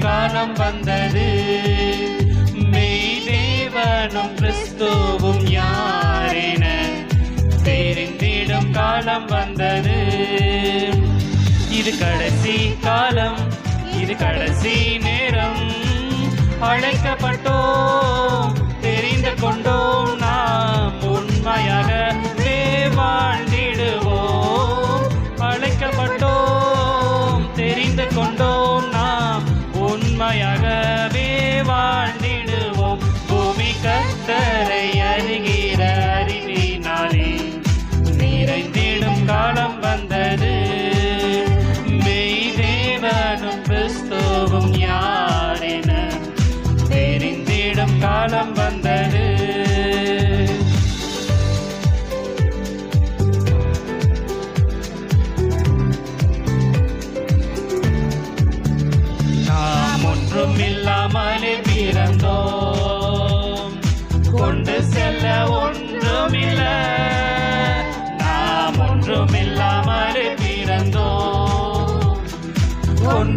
காலம் வந்தது. மெய் தேவனும் கிறிஸ்துவும் யாரென தெரிந்திடும் காலம் வந்தது. இது கடைசி காலம் இது கடைசி நேரம். அழைக்கப்பட்டோம் கர்த்தரை அறிகிற அறிவினாலே நிறைந்திடும் காலம் வந்தது. மெய் தேவனும் கிறிஸ்துவும் யாரென தெரிந்திடும் காலம் வந்தது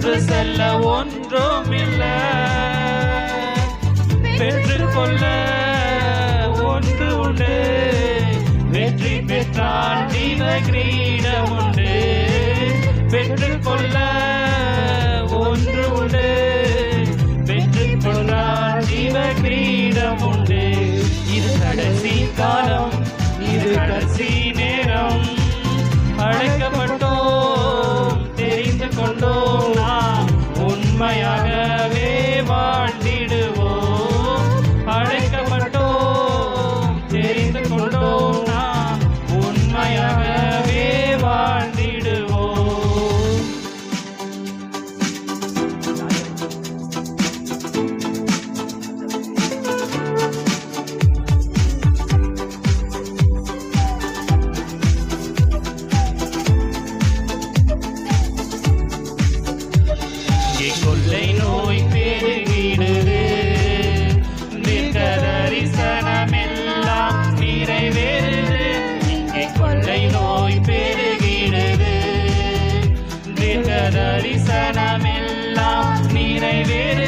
கொண்டு செல்ல ஒன்றுமில்ல. பெற்றுக்கொள்ள ஒன்று உண்டு. வெற்றி பெற்றால் ஜீவ கிரீடம் உண்டு. பெற்றுக்கொள்ள ஒன்று உண்டு. பெற்றுக்கொண்டால் ஜீவ கிரீடம் உண்டு. இது கடைசி காலம் இது கடைசி நேரம். தரிசனமெல்லாம் நிறைவேறு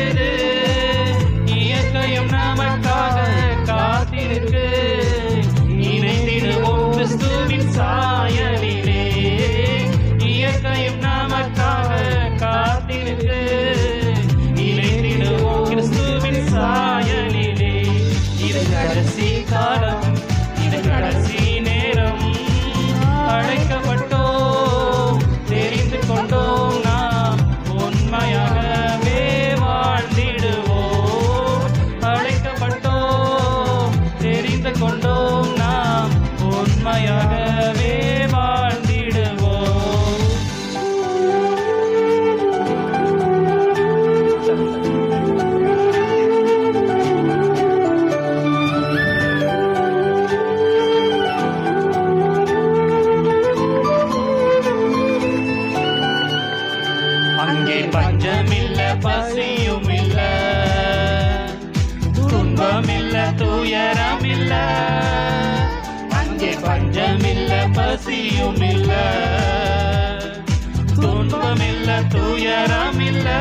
அங்கே பஞ்சமில்ல பசியும் இல்ல துன்பமில்ல துயரமில்ல. இங்கே பஞ்சமில்ல பசியும் இல்ல துன்பமில்ல துயரமில்லை.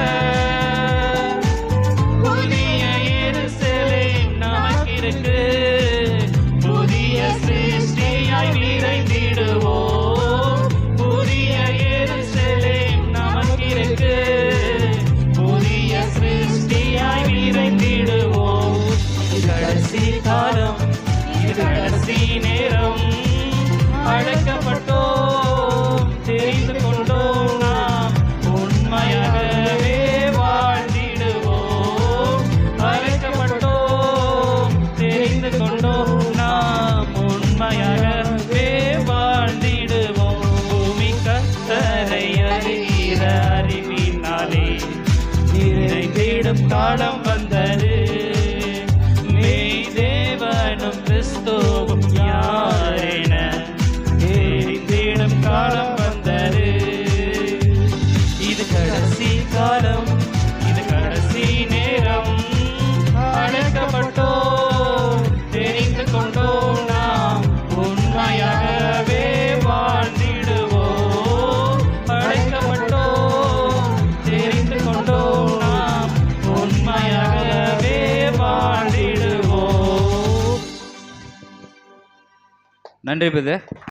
அழைக்கப்பட்டோம் தெரிந்து கொண்டோம் நாம். உண்மையாகவே வாழ்ந்திடுவோம். அழைக்கப்பட்டோம் தெரிந்து கொண்டோம் நாம். உண்மையாகவே வாழ்ந்திடுவோம். பூமி கத்தரை அறிகிற அறிவினாலே. இதை தேடும் காலம் வந்தது. நன்றி பிரதர்.